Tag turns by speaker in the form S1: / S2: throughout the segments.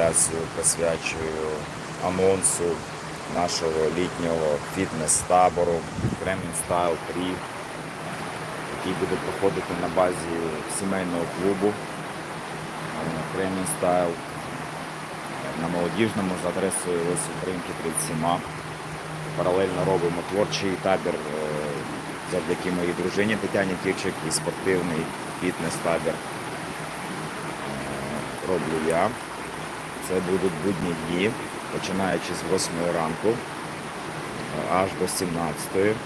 S1: трансляцію присвячую анонсу нашого літнього фітнес-табору Кремінь Style 3, який буде проходити на базі сімейного клубу Кремінь Style на молодіжному з адресою Лесі Українки 37. Паралельно робимо творчий табір е, завдяки моїй дружині Тетяні Кірчик і спортивний фітнес-табір е, роблю я. Це будуть будні дні, починаючи з 8 ранку аж до 17.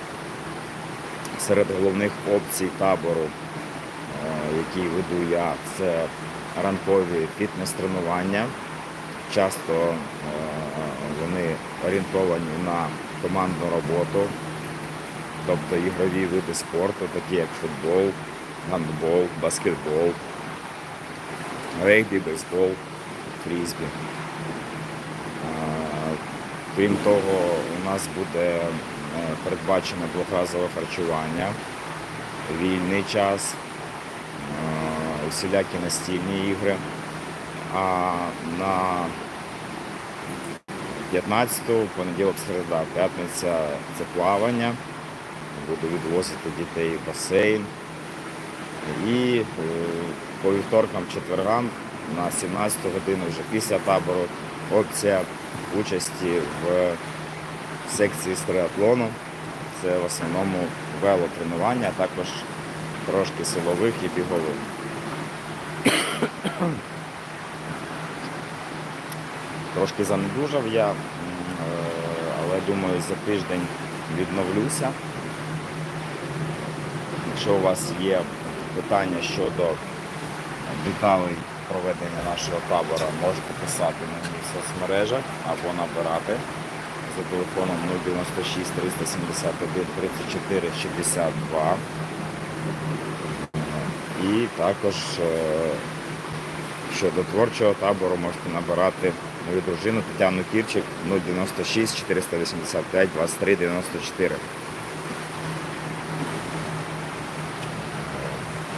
S1: Серед головних опцій табору, е, який веду я, це ранкові фітнес-тренування. Часто е, вони орієнтовані на командну роботу, тобто ігрові види спорту, такі як футбол, гандбол, баскетбол, регбі, бейсбол, фрізбі. Крім того, у нас буде е, передбачено двохразове харчування, вільний час, е, усілякі настільні ігри. А на 15-ту, понеділок, середа, п'ятниця це плавання. Буду відвозити дітей в басейн. І е, по вівторкам, четвергам на 17 годину вже після табору опція участі в секції з триатлону. Це в основному велотренування, а також трошки силових і бігових. Трошки занедужав я, е, але думаю, за тиждень відновлюся. Якщо у вас є питання щодо деталей проведення нашого табора, можете писати мені в соцмережах або набирати за телефоном 096 371 34 62. І також е, щодо творчого табору можете набирати мою дружину Тетяну Кірчик 096 485 23 94.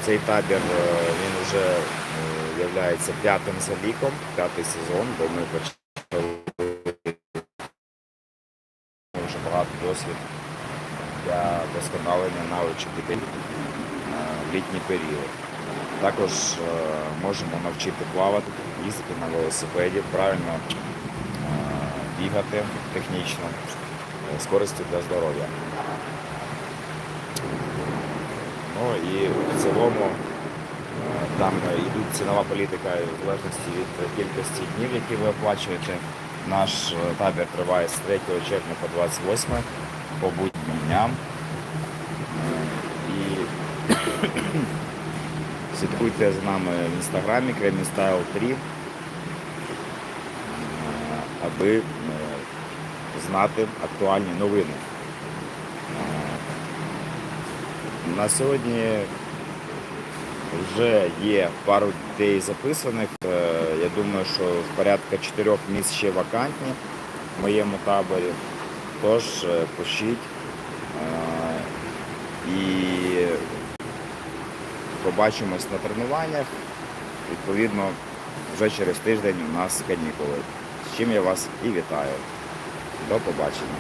S1: Цей табір е, він вже є п'ятим за віком, п'ятий сезон, бо ми почали вже багато досвід для досконалення навичок дітей е, в літній період. Також е, можемо навчити плавати, їздити на велосипеді, правильно е, бігати технічно, з користю для здоров'я. Ну і в цілому там йдуть цінова політика в залежності від кількості днів, які ви оплачуєте. Наш е, табір триває з 3 червня по 28 по буднім дням. Е, І слідкуйте за нами в інстаграмі Кремістайл 3, е, аби е, знати актуальні новини. Е, На сьогодні вже є пару дітей записаних. Е, Я думаю, що порядка чотирьох місць ще вакантні в моєму таборі. Тож е, пишіть е, і побачимось на тренуваннях. Відповідно, вже через тиждень у нас канікули. З чим я вас і вітаю. До побачення.